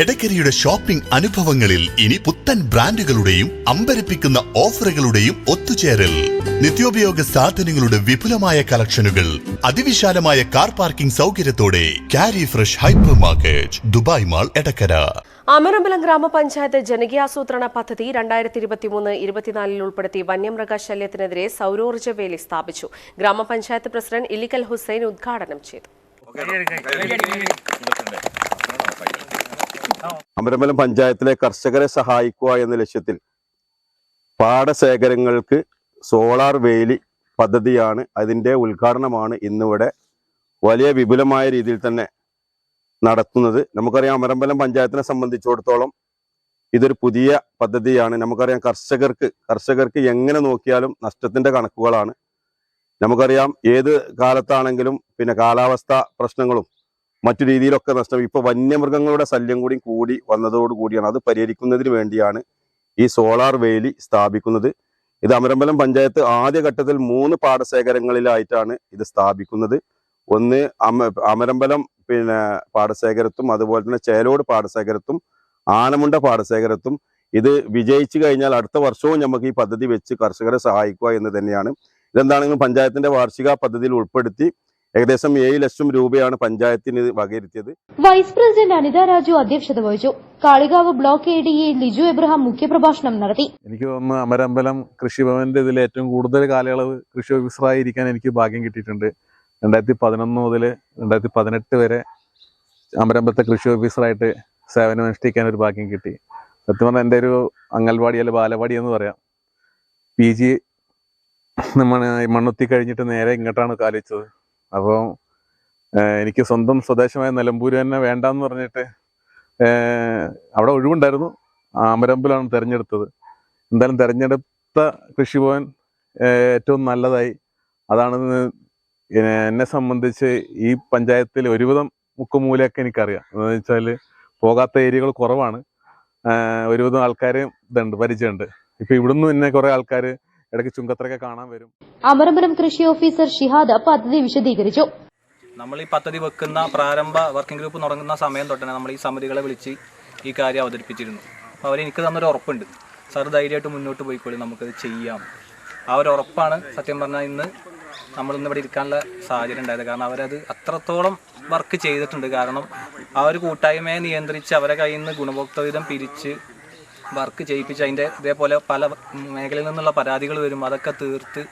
എടക്കരയുടെ shopping അനുഭവങ്ങളിൽ ഇനി പുത്തൻ ബ്രാൻഡുകളുടെയും അമ്പരപ്പിക്കുന്ന ഓഫറുകളുടെയും ഒത്തുചേരൽ. നിത്യോപയോഗ സാധനങ്ങളുടെ വിപുലമായ കളക്ഷനുകൾ അതിവിശാലമായ car parking സൗകര്യത്തോടെ Kari fresh hypermarket Dubai mall Edakkara. Amarambalam ഗ്രാമപഞ്ചായത്ത് ജനകീയാസൂത്രണ പദ്ധതി രണ്ടായിരത്തി ഇരുപത്തിമൂന്ന് ഇരുപത്തിനാലിൽ ഉൾപ്പെടുത്തി വന്യമൃഗ ശല്യത്തിനെതിരെ സൗരോർജ വേലി സ്ഥാപിച്ചു. ഗ്രാമപഞ്ചായത്ത് പ്രസിഡന്റ് ഇല്ലിക്കൽ ഹുസൈൻ ഉദ്ഘാടനം ചെയ്തു. അമരമ്പലം പഞ്ചായത്തിലെ കർഷകരെ സഹായിക്കുക എന്ന ലക്ഷ്യത്തിൽ പാടശേഖരങ്ങൾക്ക് സോളാർ വേലി പദ്ധതിയാണ് അതിന്റെ ഉദ്ഘാടനമാണ് ഇന്നിവിടെ വലിയ വിപുലമായ രീതിയിൽ തന്നെ നടത്തുന്നത്. നമുക്കറിയാം അമരമ്പലം പഞ്ചായത്തിനെ സംബന്ധിച്ചിടത്തോളം ഇതൊരു പുതിയ പദ്ധതിയാണ്. നമുക്കറിയാം കർഷകർക്ക് കർഷകർക്ക് എങ്ങനെ നോക്കിയാലും നഷ്ടത്തിന്റെ കണക്കുകളാണ്. നമുക്കറിയാം ഏത് കാലത്താണെങ്കിലും പിന്നെ കാലാവസ്ഥ പ്രശ്നങ്ങളും മറ്റു രീതിയിലൊക്കെ നഷ്ടം. ഇപ്പൊ വന്യമൃഗങ്ങളുടെ ശല്യം കൂടി കൂടി വന്നതോടു കൂടിയാണ് അത് പരിഹരിക്കുന്നതിന് വേണ്ടിയാണ് ഈ സോളാർ വേലി സ്ഥാപിക്കുന്നത്. ഇത് അമരമ്പലം പഞ്ചായത്ത് ആദ്യഘട്ടത്തിൽ മൂന്ന് പാടശേഖരങ്ങളിലായിട്ടാണ് ഇത് സ്ഥാപിക്കുന്നത്. ഒന്ന് അമ അമരമ്പലം പിന്നെ പാടശേഖരത്തും അതുപോലെ തന്നെ ചേലോട് പാടശേഖരത്തും ആനമുണ്ട പാടശേഖരത്തും. ഇത് വിജയിച്ചു കഴിഞ്ഞാൽ അടുത്ത വർഷവും നമുക്ക് ഈ പദ്ധതി വെച്ച് കർഷകരെ സഹായിക്കുക എന്ന് തന്നെയാണ്. ഇതെന്താണെങ്കിലും പഞ്ചായത്തിന്റെ വാർഷിക പദ്ധതിയിൽ ഉൾപ്പെടുത്തി ഏകദേശം ഏഴ് ലക്ഷം രൂപയാണ് പഞ്ചായത്തിന് വകയിരുത്തിയത്. വൈസ് പ്രസിഡന്റ് അനിത രാജു അധ്യക്ഷത വഹിച്ചു. Kalikavu block A D A Liju Abraham മുഖ്യപ്രഭാഷണം നടത്തി. എനിക്ക് തോന്നുന്നു അമരമ്പലം കൃഷിഭവന്റെ ഇതിൽ ഏറ്റവും കൂടുതൽ കാലയളവ് കൃഷി ഓഫീസറായി ഇരിക്കാൻ എനിക്ക് ഭാഗ്യം കിട്ടിയിട്ടുണ്ട്. രണ്ടായിരത്തി പതിനൊന്ന് മുതൽ രണ്ടായിരത്തി പതിനെട്ട് വരെ അമരമ്പലത്തെ കൃഷി ഓഫീസറായിട്ട് സേവനം അനുഷ്ഠിക്കാൻ ഒരു ഭാഗ്യം കിട്ടി. സത്യം പറഞ്ഞാൽ എന്റെ ഒരു അംഗൻവാടി അല്ല ബാലവാടി എന്ന് പറയാം. പി ജി മണ്ണുത്തി കഴിഞ്ഞിട്ട് നേരെ ഇങ്ങോട്ടാണ് കാലിച്ചത് അപ്പോൾ എനിക്ക് സ്വന്തം സ്വദേശമായ നിലമ്പൂർ തന്നെ വേണ്ടാന്ന് പറഞ്ഞിട്ട് അവിടെ ഒഴിവുണ്ടായിരുന്നു. അമരമ്പലാണ് തിരഞ്ഞെടുത്തത്. എന്തായാലും തിരഞ്ഞെടുത്ത കൃഷിഭവൻ ഏറ്റവും നല്ലതായി. അതാണ് എന്നെ സംബന്ധിച്ച് ഈ പഞ്ചായത്തിൽ ഒരുവിധം മുക്കുമൂലയൊക്കെ എനിക്കറിയാം. എന്ന് വെച്ചാൽ പോകാത്ത ഏരിയകൾ കുറവാണ്. ഒരുവിധം ആൾക്കാർ ഇതുണ്ട് പരിചയമുണ്ട്. ഇപ്പം ഇവിടുന്ന് തന്നെ കുറേ ആൾക്കാർ ഇടയ്ക്ക് ചുങ്കത്തറയൊക്കെ കാണാൻ വരും. അമരമ്പലം കൃഷി ഓഫീസർ ഷിഹാദ് പദ്ധതി വിശദീകരിച്ചു. നമ്മൾ ഈ പദ്ധതി വെക്കുന്ന പ്രാരംഭ വർക്കിംഗ് ഗ്രൂപ്പ് തുടങ്ങുന്ന സമയം തൊട്ടാണ് നമ്മൾ ഈ സമിതികളെ വിളിച്ച് ഈ കാര്യം അവതരിപ്പിച്ചിരുന്നു. അപ്പോൾ അവർ എനിക്ക് തന്നൊരു ഉറപ്പുണ്ട്. സാർ ധൈര്യമായിട്ട് മുന്നോട്ട് പോയിക്കോളി നമുക്കത് ചെയ്യാം. ആ ഒരു ഉറപ്പാണ് സത്യം പറഞ്ഞാൽ ഇന്ന് നമ്മളിന്ന് ഇവിടെ ഇരിക്കാനുള്ള സാഹചര്യം ഉണ്ടായത്. കാരണം അവരത് അത്രത്തോളം വർക്ക് ചെയ്തിട്ടുണ്ട്. കാരണം ആ ഒരു കൂട്ടായ്മയെ നിയന്ത്രിച്ച് അവരെ കയ്യിൽ നിന്ന് ഗുണഭോക്തവിധം പിരിച്ച് വർക്ക് ചെയ്യിപ്പിച്ച് അതിന്റെ ഇതേപോലെ പല മേഖലയിൽ നിന്നുള്ള പരാതികൾ വരും. അതൊക്കെ തീർത്ത്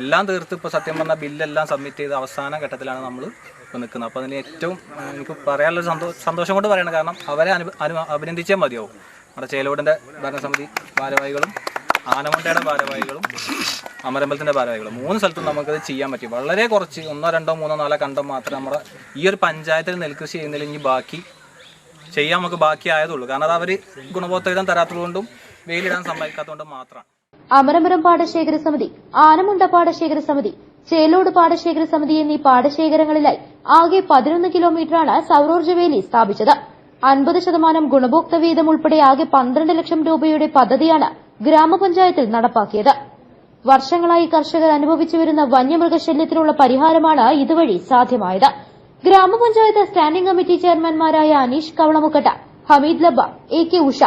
എല്ലാം തീർത്ത് ഇപ്പോൾ സത്യം പറഞ്ഞാൽ ബില്ലെല്ലാം സബ്മിറ്റ് ചെയ്ത് അവസാന ഘട്ടത്തിലാണ് നമ്മൾ ഇപ്പോൾ നിൽക്കുന്നത്. അപ്പോൾ അതിന് ഏറ്റവും എനിക്ക് പറയാനുള്ള സന്തോഷം സന്തോഷം കൊണ്ട് പറയണം. കാരണം അവരെ അനു അഭിനന്ദിച്ചേ മതിയാവും. നമ്മുടെ ചേലോടിന്റെ ഭരണസമിതി ഭാരവാഹികളും ആനമുണ്ടയുടെ ഭാരവാഹികളും അമരമ്പലത്തിന്റെ ഭാരവാഹികളും. മൂന്ന് സ്ഥലത്തും നമുക്കത് ചെയ്യാൻ പറ്റി. വളരെ കുറച്ച് ഒന്നോ രണ്ടോ മൂന്നോ നാലോ കണ്ടം മാത്രം നമ്മുടെ ഈ ഒരു പഞ്ചായത്തിൽ നെൽകൃഷി ചെയ്യുന്നതിൽ ഇനി ബാക്കി ചെയ്യാൻ നമുക്ക് ബാക്കിയായതുള്ളൂ. കാരണം അത് അവർ ഗുണഭോക്തം തരാത്തതുകൊണ്ടും വെയിലിടാൻ സമ്മതിക്കാത്തതുകൊണ്ടും മാത്രമാണ് അമരമ്പലം പാടശേഖര സമിതി ആനമുണ്ട പാടശേഖര സമിതി ചേലോട് പാടശേഖര സമിതി എന്നീ പാടശേഖരങ്ങളിലായി ആകെ പതിനൊന്ന് കിലോമീറ്ററാണ് സൌരോർജ വേലി സ്ഥാപിച്ചത്. അൻപത് ശതമാനം ഗുണഭോക്ത വീതം ഉൾപ്പെടെ ആകെ പന്ത്രണ്ട് ലക്ഷം രൂപയുടെ പദ്ധതിയാണ് ഗ്രാമപഞ്ചായത്തിൽ നടപ്പാക്കിയത്. വർഷങ്ങളായി കർഷകർ അനുഭവിച്ചു വരുന്ന വന്യമൃഗശല്യത്തിനുള്ള പരിഹാരമാണ് ഇതുവഴി സാധ്യമായത്. ഗ്രാമപഞ്ചായത്ത് standing committee ചെയർമാൻമാരായ Aneesh Kavalamukkatta Hameed Labba A K Usha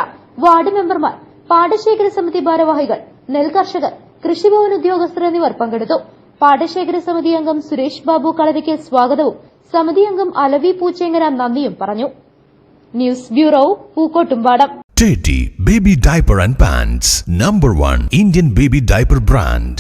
ward മെമ്പർമാർ പാടശേഖര സമിതി ഭാരവാഹികൾ നെൽകർഷകർ കൃഷിഭവൻ ഉദ്യോഗസ്ഥർ എന്നിവർ പങ്കെടുത്തു. പാടശേഖര സമിതി അംഗം സുരേഷ് ബാബു കളരിക്ക് സ്വാഗതവും സമിതി അംഗം അലവി പൂച്ചേങ്ങര നന്ദിയും പറഞ്ഞു. News bureau Pookkottumpadam. Teddy Baby Diaper and Pants, number one Indian baby diaper brand.